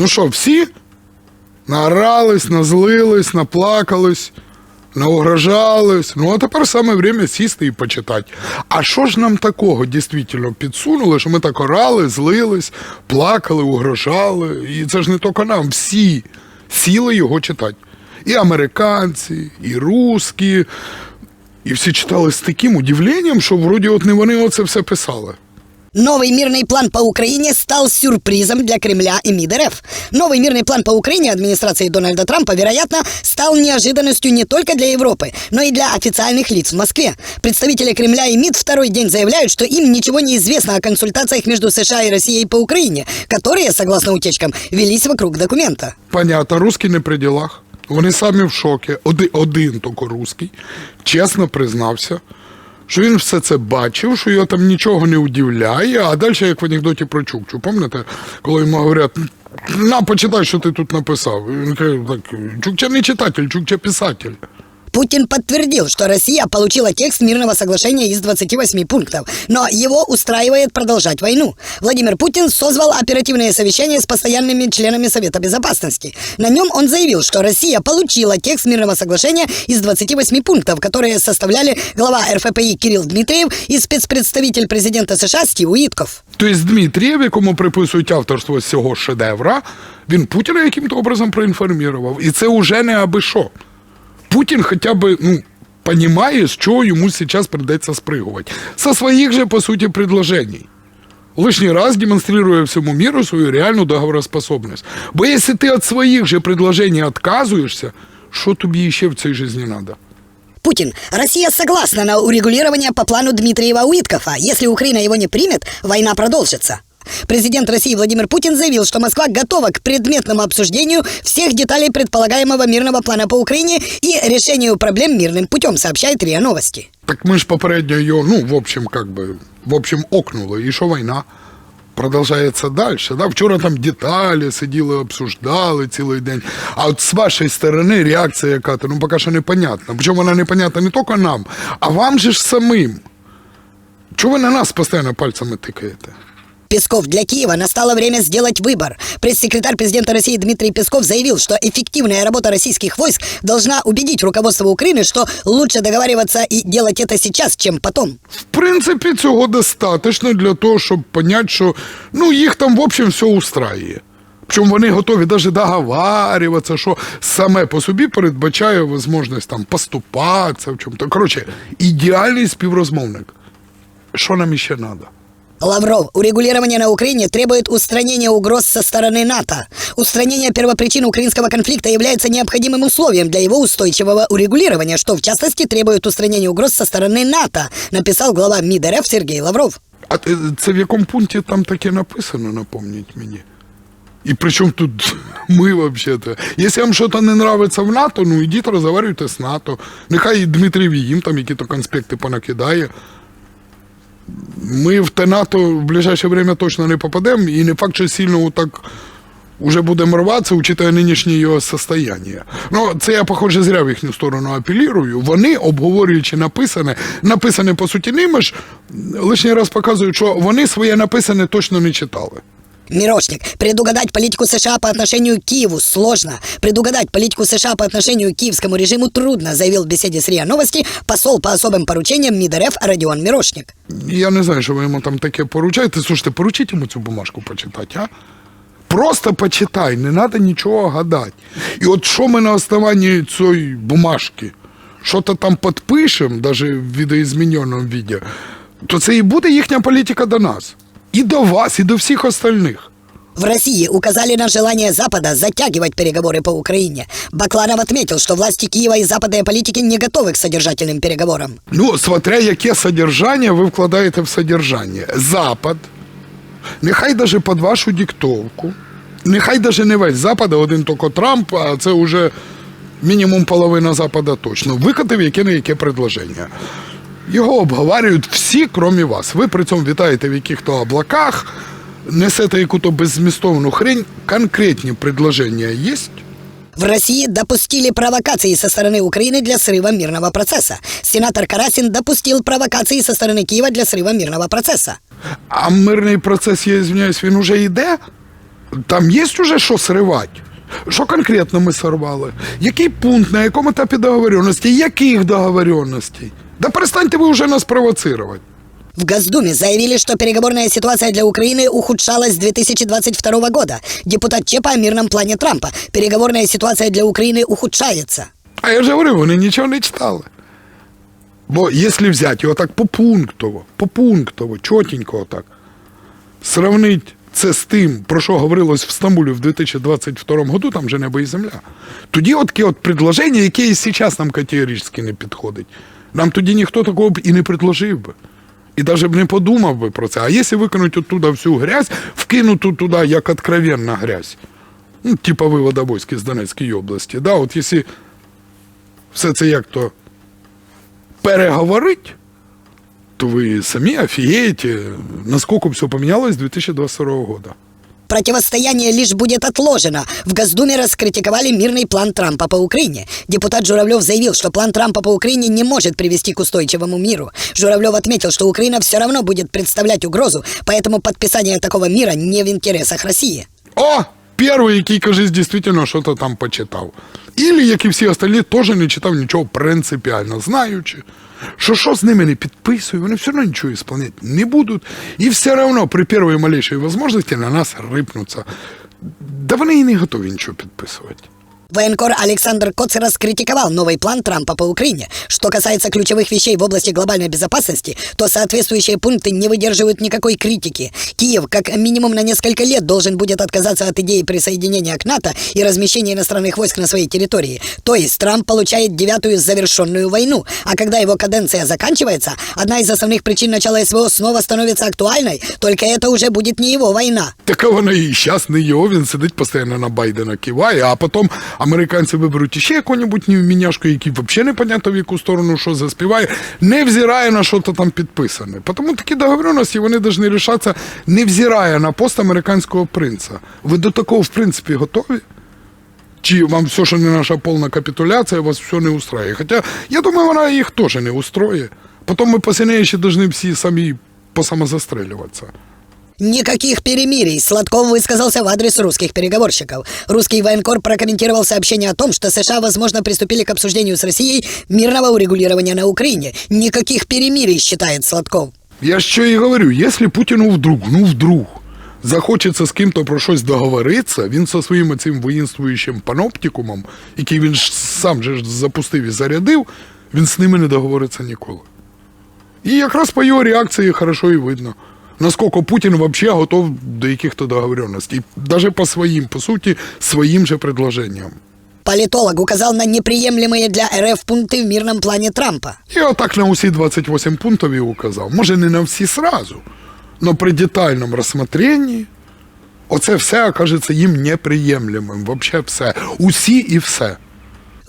Ну що, всі наорались, назлились, наплакались, наугрожались. Ну, а тепер саме время сісти і почитати. А що ж нам такого дійсно підсунули, що ми так орали, злились, плакали, угрожали. І це ж не тільки нам, всі сіли його читати. І американці, і русські. І всі читали з таким удивленням, що вроді от не вони оце все писали. Новый мирный план по Украине стал сюрпризом для Кремля и МИД РФ. Новый мирный план по Украине администрации Дональда Трампа, вероятно, стал неожиданностью не только для Европы, но и для официальных лиц в Москве. Представители Кремля и МИД второй день заявляют, что им ничего не известно о консультациях между США и Россией по Украине, которые, согласно утечкам, велись вокруг документа. Понятно, русські не при ділах. Вони самі в шокі. Один, один тільки русський, чесно признався, Що він все це бачив, що його там нічого не удивляє, а далі, як в анекдоті про Чукчу. Пам'ятаєте, коли йому говорять, на, почитай, що ти тут написав. Він каже, так, Чукча не читатель, Чукча писатель. Путин подтвердил, что Россия получила текст мирного соглашения из 28 пунктов, но его устраивает продолжать войну. Владимир Путин созвал оперативное совещание с постоянными членами Совета Безопасности. На нем он заявил, что Россия получила текст мирного соглашения из 28 пунктов, которые составляли глава РФПИ Кирилл Дмитриев и спецпредставитель президента США Стив Уитков. Тобто Дмитрієв, якому приписують авторство з цього шедевра, він Путіна яким-то образом проінформував. І це вже не аби що. Путін хоча б, ну, понимає, з чого йому зараз придеться спригувати. Со своїх же, по суті, предложений. Лишній раз демонстрирує всьому миру свою реальну договороспособність. Бо якщо ти від своїх же предложений відказуєшся, що тобі ще в цій житті треба? Путин. Россия согласна на урегулирование по плану Дмитриева Уиткофа. Если Украина его не примет, война продолжится. Президент России Владимир Путин заявил, что Москва готова к предметному обсуждению всех деталей предполагаемого мирного плана по Украине и решению проблем мирным путем, сообщает РИА Новости. Так ми ж попередньо його, ну, в общем, как бы, в общем, окнули. І що війна? Продовжується далі. Да? Вчора там деталі сиділи, обсуждали цілий день. А от з вашої сторони реакція яка-то, ну, поки що непонятна. Причому вона непонятна не тільки нам, а вам же ж самим. Чого ви на нас постійно пальцями тикаєте? Песков, для Киева настало время сделать выбор. Пресс-секретарь президента России Дмитрий Песков заявил, что эффективная работа российских войск должна убедить руководство Украины, что лучше договариваться и делать это сейчас, чем потом. В принципі, цього достатньо для того, щоб поняти, що ну, їх там, в общем, все устраює. Причому вони готові навіть договарюватися, що саме по собі передбачає можливість там поступатися в чому-то. Коротше, ідеальний співрозмовник. Що нам іще треба? Лавров, урегулирование на Украине требует устранения угроз со стороны НАТО. Устранение первопричин украинского конфликта является необходимым условием для его устойчивого урегулирования, что в частности требует устранения угроз со стороны НАТО, написал глава МИД РФ Сергей Лавров. А е, це в якому пункті там таке написано, напомніть мені. І при чому тут ми взагалі-то? Якщо вам щось не нравиться в НАТО, ну ідіть розговорюйте з НАТО. Нехай і Дмитрій їм там якісь конспекти понакидає. Ми в те НАТО в ближайше время точно не попадемо, і не факт, що сильно так уже будемо рватися, учитывая нинішнє його состояние. Ну, це я, похоже, зря в їхню сторону апелірую. Вони, обговорюючи написане, написане по суті ними ж, лишній раз показують, що вони своє написане точно не читали. Мирошник. Предугадать политику США по отношению к Киеву сложно. Предугадать политику США по отношению к киевскому режиму трудно, заявил в беседе с РИА Новости посол по особым поручениям МИД РФ Родион Мирошник. Я не знаю, що ви йому там таке поручаєте. Слушайте, поручіть йому цю бумажку почитати, а? Просто почитай, не треба нічого гадати. І от що ми на основанні цієї бумажки, що-то там підпишемо, навіть в відеозміненому відео, то це і буде їхня політика до нас. І до вас, і до всіх остальних. В России указали на желание Запада затягивать переговоры по Украине. Бакланов отметил, что власти Киева и западные политики не готовы к содержательным переговорам. Ну, смотря яке содержання ви вкладаєте в содержання. Запад, нехай даже під вашу диктовку, нехай даже не весь Запад, а один тільки Трамп, а це вже мінімум половина Запада точно, викотив яке не яке предложення. Його обговорюють всі, крім вас. Ви при цьому вітаєте в яких-то облаках, несете яку-то беззмістовну хрень. Конкретні предложення є? В России допустили провокации со стороны Украины для срыва мирного процесса. Сенатор Карасин допустил провокации со стороны Киева для срыва мирного процесса. А мирний процес, я извиняюсь, він уже йде? Там є уже що сривати? Що конкретно ми сорвали? Який пункт, на якому етапі договоренності, яких договоренностей? Да перестаньте ви вже нас провоцировать. В Госдуме заявили, что переговорная ситуация для Украины ухудшалась с 2022 года. Депутат Чепа о мирном плане Трампа. Переговорная ситуация для Украины ухудшается. А я ж говорю, вони нічого не читали. Бо якщо взяти його так попунктово, попунктово, чотенько так, сравнить це з тим, про що говорилось в Стамбулі в 2022 году, там же небо і земля. Тоді от таке от предложення, яке і зараз нам категорично не підходить. Нам тоді ніхто такого б і не предложив би. І навіть б не подумав би про це. А якщо викинути оттуда всю грязь, вкинути туди як откровенна грязь, ну, типа вивода войськ з Донецької області, да, от якщо все це як то переговорить, то ви самі офігієте, наскільки все помінялось з 2022 года. Противостояние лишь будет отложено. В Госдуме раскритиковали мирный план Трампа по Украине. Депутат Журавлев заявил, что план Трампа по Украине не может привести к устойчивому миру. Журавлев отметил, что Украина все равно будет представлять угрозу, поэтому подписание такого мира не в интересах России. О! Перший, який, кажись, дійсно щось там почитав. Ілі, як і всі остальні, теж не читав нічого принципіально, знаючи, що що з ними не підписує, вони все одно нічого ісполняти не будуть. І все одно при першій малейшій можливості на нас рипнуться. Да вони і не готові нічого підписувати. Военкор Александр Коц раскритиковал новый план Трампа по Украине. Что касается ключевых вещей в области глобальной безопасности, то соответствующие пункты не выдерживают никакой критики. Киев как минимум на несколько лет должен будет отказаться от идеи присоединения к НАТО и размещения иностранных войск на своей территории. То есть Трамп получает девятую завершенную войну, а когда его каденция заканчивается, одна из основных причин начала СВО снова становится актуальной, только это уже будет не его война. Така вона і зараз не його, він сидить постійно на Байдена киває, а потім американці виберуть іще яку-небудь невміняшку, який взагалі не понятно в яку сторону що заспіває, не взирає на що то там підписане. Тому такі договоренності вони повинні рішатися, не взирає на пост американського принца. Ви до такого, в принципі, готові? Чи вам все, що не наша повна капітуляція, вас все не устроює? Хоча, я думаю, вона їх теж не устроює. Потім ми посильніше повинні всі самі посамозастрелюватися. Никаких перемирий. Сладков высказался в адрес русских переговорщиков. Русский военкор прокомментировал сообщение о том, что США, возможно, приступили к обсуждению с Россией мирного урегулирования на Украине. Никаких перемирий, считает Сладков. Я ж що і говорю, якщо Путіну вдруг, ну вдруг, захочеться з ким-то про щось договоритися, він зі своїм цим воїнствуючим паноптикумом, який він ж сам же ж запустив і зарядив, він з ними не договориться ніколи. І якраз по його реакції хорошо і видно, Наскільки Путін взагалі готов до яких-то договоренностей. Навіть по своїм, по суті, своїм же предложенням. Политолог указал на неприемлемые для РФ пункты в мирном плане Трампа. І отак на усі 28 пунктів і указав. Може, не на всі сразу, але при детальному розсмотренні оце все окажеться їм неприємлемим. Вообще все. Усі і все.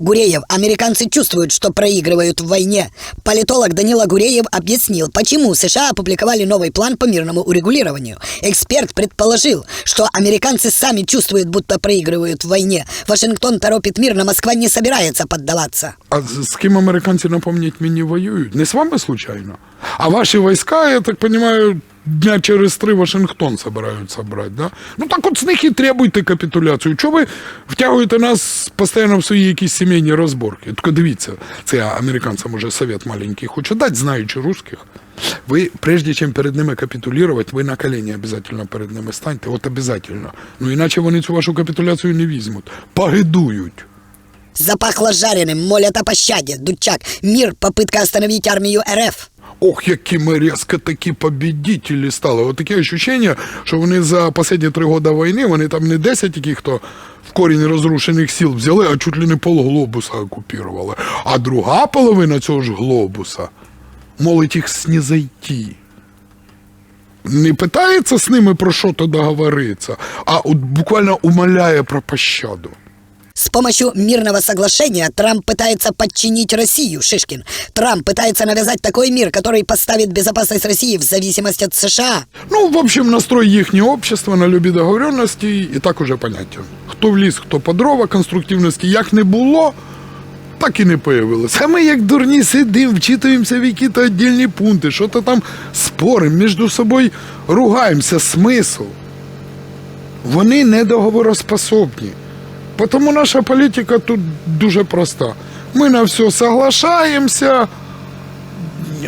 Гуреев, американцы чувствуют, что проигрывают в войне. Политолог Данила Гуреев объяснил, почему США опубликовали новый план по мирному урегулированию. Эксперт предположил, что американцы сами чувствуют, будто проигрывают в войне. Вашингтон торопит мир, но Москва не собирается поддаваться. А з з ким американці, напомніть мені, воюють? Не з вами случайно? А ваші війська, я так розумію, дня через три Вашингтон собираються брати, да? Ну так от з них і требуйте капітуляцію. Чого ви втягуєте нас постійно в свої якісь сімейні розборки? Тільки дивіться, це американцям уже совет маленький хочу дати, знаючи русських. Ви, прежде чим перед ними капітулювати, ви на колені обов'язково перед ними станьте. От обов'язково. Ну іначе вони цю вашу капітуляцію не візьмуть. Погидують. Запахло жареным, молят о пощаде. Дудчак, мир, попытка остановить армию РФ. Ох, які ми різко такі побідітелі стали. От таке відчуття, що вони за останні три роки війни, вони там не 10 яких хто в корінь розрушених сіл взяли, а чуть ли не пол глобуса окупували. А друга половина цього ж глобуса молить їх снізайти. Не питається з ними про що то договориться, а от буквально умоляє про пощаду. С помощью мирного соглашения Трамп пытается подчинить Россию, Шишкин. Трамп пытается навязать такой мир, который поставит безопасность России в зависимость от США. Ну, в общем, настрой їхнього общества на любі договоренності і так уже понятен. Хто в ліс, хто по дрова, конструктивності як не було, так і не появилось. А ми як дурні сидимо, вчитуємося в якісь віддільні пункти, що то там споримо, між собою ругаємося, смисл. вони не договороспособні. Тому наша політика тут дуже проста. Ми на все соглашаємося,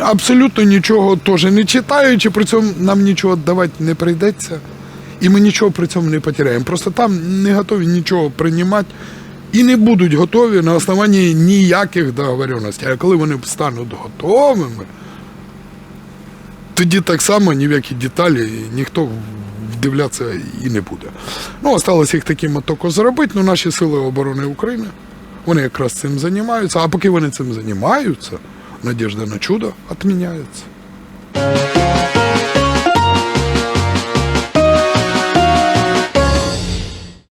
абсолютно нічого теж не читаючи, при цьому нам нічого давати не прийдеться. І ми нічого при цьому не потеряємо. Просто там не готові нічого приймати і не будуть готові на основанні ніяких договоренностей. А коли вони стануть готовими, тоді так само ні в які деталі ніхто вдивлятися і не буде. Ну, осталось їх таким отоко зробити. Ну, наші сили оборони України, вони якраз цим займаються. А поки вони цим займаються, надіжда на чудо відміняється.